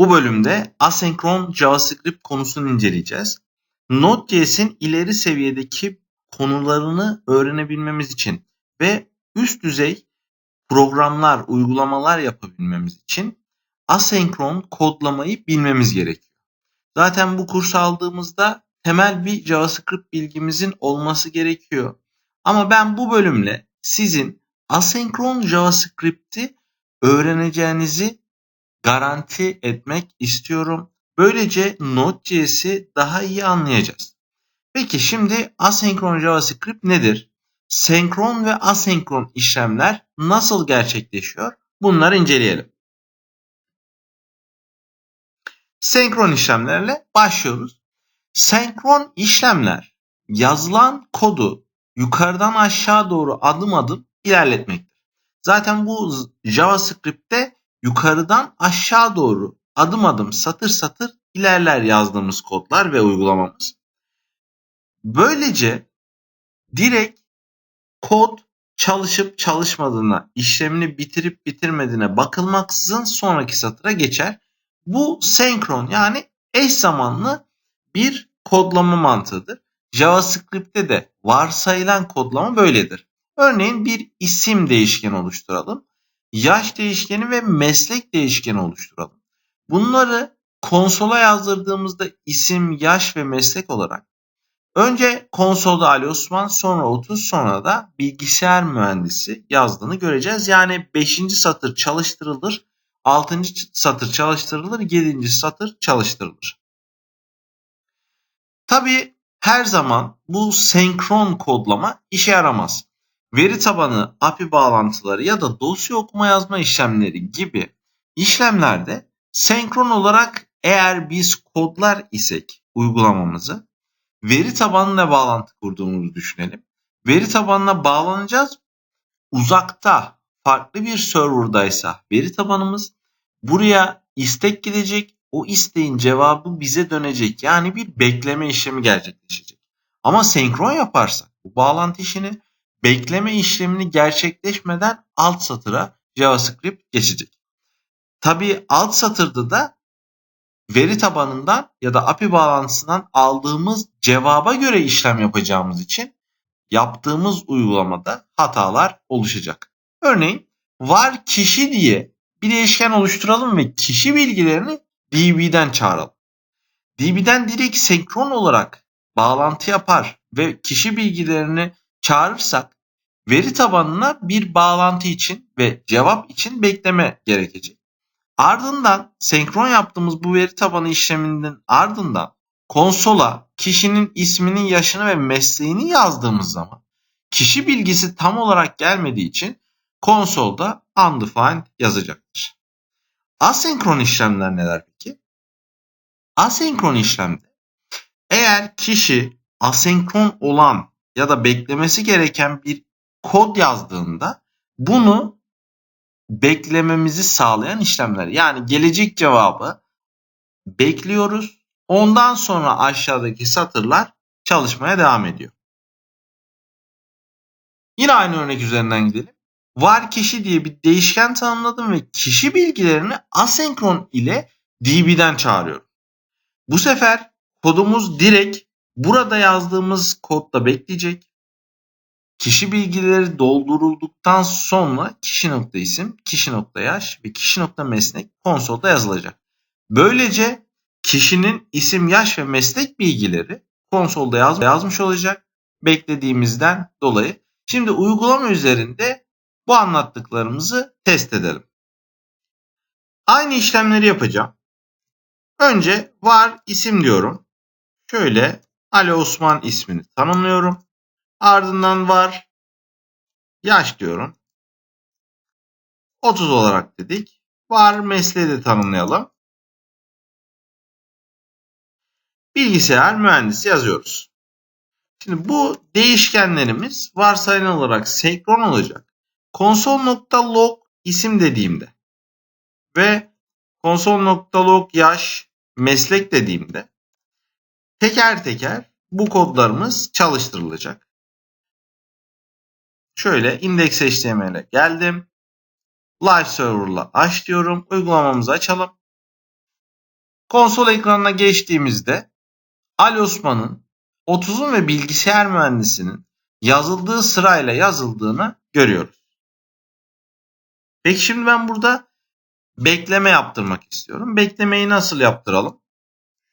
Bu bölümde asenkron JavaScript konusunu inceleyeceğiz. Node.js'in ileri seviyedeki konularını öğrenebilmemiz için ve üst düzey programlar, uygulamalar yapabilmemiz için asenkron kodlamayı bilmemiz gerekiyor. Zaten bu kursu aldığımızda temel bir JavaScript bilgimizin olması gerekiyor. Ama ben bu bölümle sizin asenkron JavaScript'i öğreneceğinizi garanti etmek istiyorum. Böylece Node.js'i daha iyi anlayacağız. Peki şimdi asenkron JavaScript nedir? Senkron ve asenkron işlemler nasıl gerçekleşiyor? Bunları inceleyelim. Senkron işlemlerle başlıyoruz. Senkron işlemler yazılan kodu yukarıdan aşağı doğru adım adım ilerletmektir. Zaten bu JavaScript'te yukarıdan aşağı doğru adım adım satır satır ilerler yazdığımız kodlar ve uygulamamız. Böylece direkt kod çalışıp çalışmadığına, işlemini bitirip bitirmediğine bakılmaksızın sonraki satıra geçer. Bu senkron yani eş zamanlı bir kodlama mantığıdır. JavaScript'te de varsayılan kodlama böyledir. Örneğin bir isim değişkeni oluşturalım. Yaş değişkeni ve meslek değişkeni oluşturalım. Bunları konsola yazdırdığımızda isim, yaş ve meslek olarak önce konsolda Ali Osman sonra 30 sonra da bilgisayar mühendisi yazdığını göreceğiz. Yani 5. satır çalıştırılır, 6. satır çalıştırılır, 7. satır çalıştırılır. Tabii her zaman bu senkron kodlama işe yaramaz. Veri tabanı, API bağlantıları ya da dosya okuma yazma işlemleri gibi işlemlerde senkron olarak eğer biz kodlar isek uygulamamızı veri tabanıyla bağlantı kurduğumuzu düşünelim. Veri tabanına bağlanacağız. Uzakta farklı bir serverdaysa veri tabanımız buraya istek gidecek. O isteğin cevabı bize dönecek. Yani bir bekleme işlemi gerçekleşecek. Ama senkron yaparsak bu bağlantı işini bekleme işlemini gerçekleşmeden alt satıra JavaScript geçecek. Tabii alt satırda da veri tabanından ya da API bağlantısından aldığımız cevaba göre işlem yapacağımız için yaptığımız uygulamada hatalar oluşacak. Örneğin var kişi diye bir değişken oluşturalım ve kişi bilgilerini DB'den çağıralım. DB'den direkt senkron olarak bağlantı yapar ve kişi bilgilerini çağırırsak veri tabanına bir bağlantı için ve cevap için bekleme gerekecek. Ardından senkron yaptığımız bu veri tabanı işleminden ardından konsola kişinin isminin yaşını ve mesleğini yazdığımız zaman kişi bilgisi tam olarak gelmediği için konsolda undefined yazacaktır. Asenkron işlemler neler peki? Asenkron işlemde eğer kişi asenkron olan ya da beklemesi gereken bir kod yazdığında bunu beklememizi sağlayan işlemler. Yani gelecek cevabı bekliyoruz. Ondan sonra aşağıdaki satırlar çalışmaya devam ediyor. Yine aynı örnek üzerinden gidelim. Var kişi diye bir değişken tanımladım ve kişi bilgilerini asenkron ile db'den çağırıyorum. Bu sefer kodumuz direkt Burada yazdığımız kodda bekleyecek. Kişi bilgileri doldurulduktan sonra kişi nokta isim, kişi nokta yaş ve kişi nokta meslek konsolda yazılacak. Böylece kişinin isim, yaş ve meslek bilgileri konsolda yaz yazmış olacak beklediğimizden dolayı. Şimdi uygulama üzerinde bu anlattıklarımızı test edelim. Aynı işlemleri yapacağım. Önce var isim diyorum. Şöyle Ali Osman ismini tanımlıyorum. Ardından var yaş diyorum. 30 olarak dedik. Var mesleği de tanımlayalım. Bilgisayar mühendisi yazıyoruz. Şimdi bu değişkenlerimiz varsayılan olarak senkron olacak. Konsol.log isim dediğimde ve konsol.log yaş meslek dediğimde teker teker bu kodlarımız çalıştırılacak. Şöyle index HTML'e geldim. Live server'la aç diyorum. Uygulamamızı açalım. Konsol ekranına geçtiğimizde Ali Osman'ın 30'un ve bilgisayar mühendisinin yazıldığı sırayla yazıldığını görüyoruz. Peki şimdi ben burada bekleme yaptırmak istiyorum. Beklemeyi nasıl yaptıralım?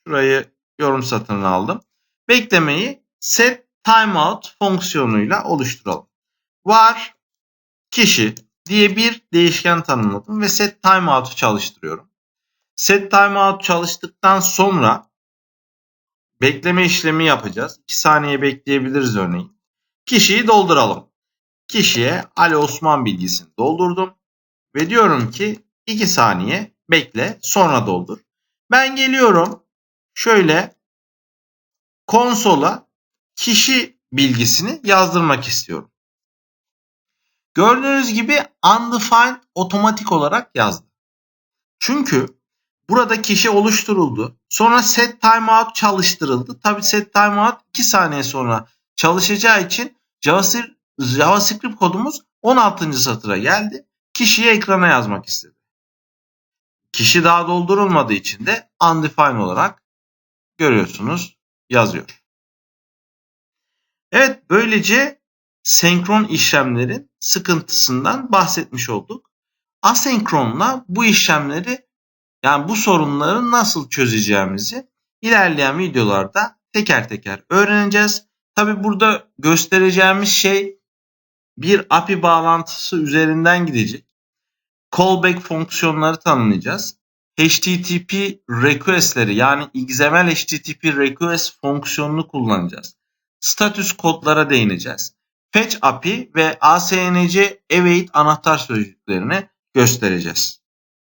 Şurayı yorum satırına aldım. Beklemeyi set timeout fonksiyonuyla oluşturalım. Var kişi diye bir değişken tanımladım ve set timeout'u çalıştırıyorum. Set timeout çalıştıktan sonra bekleme işlemi yapacağız. 2 saniye bekleyebiliriz örneğin. Kişiyi dolduralım. Kişiye Ali Osman bilgisini doldurdum ve diyorum ki 2 saniye bekle sonra doldur. Ben geliyorum şöyle konsola kişi bilgisini yazdırmak istiyorum. Gördüğünüz gibi undefined otomatik olarak yazdı. Çünkü burada kişi oluşturuldu. Sonra set timeout çalıştırıldı. Tabi set timeout 2 saniye sonra çalışacağı için JavaScript kodumuz 16. satıra geldi. Kişiyi ekrana yazmak istedi. Kişi daha doldurulmadığı için de undefined olarak görüyorsunuz yazıyor. Evet böylece senkron işlemlerin sıkıntısından bahsetmiş olduk. Asenkronla bu işlemleri yani bu sorunları nasıl çözeceğimizi ilerleyen videolarda teker teker öğreneceğiz. Tabi burada göstereceğimiz şey bir API bağlantısı üzerinden gidecek. Callback fonksiyonları tanımlayacağız. HTTP request'leri yani XML HTTP request fonksiyonunu kullanacağız. Status kodlara değineceğiz. Fetch API ve ASNC await anahtar sözcüklerini göstereceğiz.